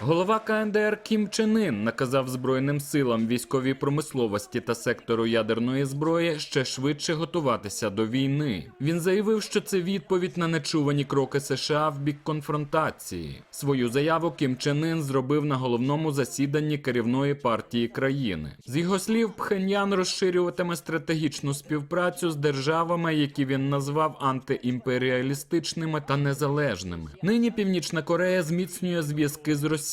Голова КНДР Кім Чен Ін наказав Збройним силам військовій промисловості та сектору ядерної зброї ще швидше готуватися до війни. Він заявив, що це відповідь на нечувані кроки США в бік конфронтації. Свою заяву Кім Чен Ін зробив на головному засіданні керівної партії країни. З його слів, Пхеньян розширюватиме стратегічну співпрацю з державами, які він назвав антиімперіалістичними та незалежними. Нині Північна Корея зміцнює зв'язки з Росією.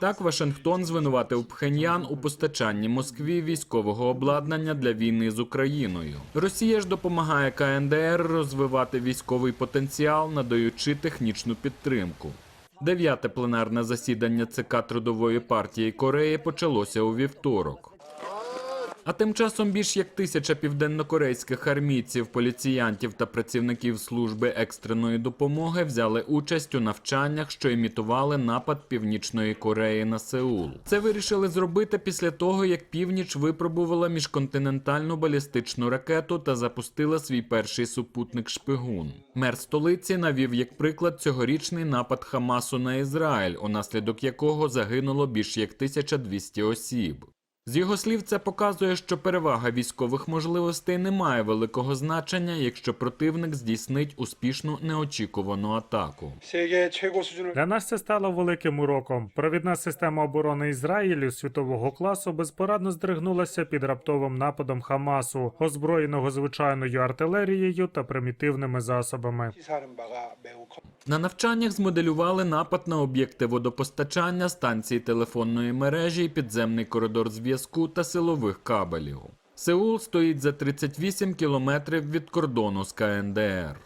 Так Вашингтон звинуватив Пхеньян у постачанні Москві військового обладнання для війни з Україною. Росія ж допомагає КНДР розвивати військовий потенціал, надаючи технічну підтримку. Дев'яте пленарне засідання ЦК Трудової партії Кореї почалося у вівторок. А тим часом більш як тисяча південнокорейських армійців, поліціянтів та працівників служби екстреної допомоги взяли участь у навчаннях, що імітували напад Північної Кореї на Сеул. Це вирішили зробити після того, як північ випробувала міжконтинентальну балістичну ракету та запустила свій перший супутник шпигун. Мер столиці навів як приклад цьогорічний напад Хамасу на Ізраїль, унаслідок якого загинуло більш як 1200 осіб. З його слів, це показує, що перевага військових можливостей не має великого значення, якщо противник здійснить успішну неочікувану атаку. Для нас це стало великим уроком. Провідна система оборони Ізраїлю світового класу безпорадно здригнулася під раптовим нападом Хамасу, озброєного звичайною артилерією та примітивними засобами. На навчаннях змоделювали напад на об'єкти водопостачання, станції телефонної мережі і підземний коридор зв'язку зв'язку та силових кабелів. Сеул стоїть за 38 кілометрів від кордону з КНДР.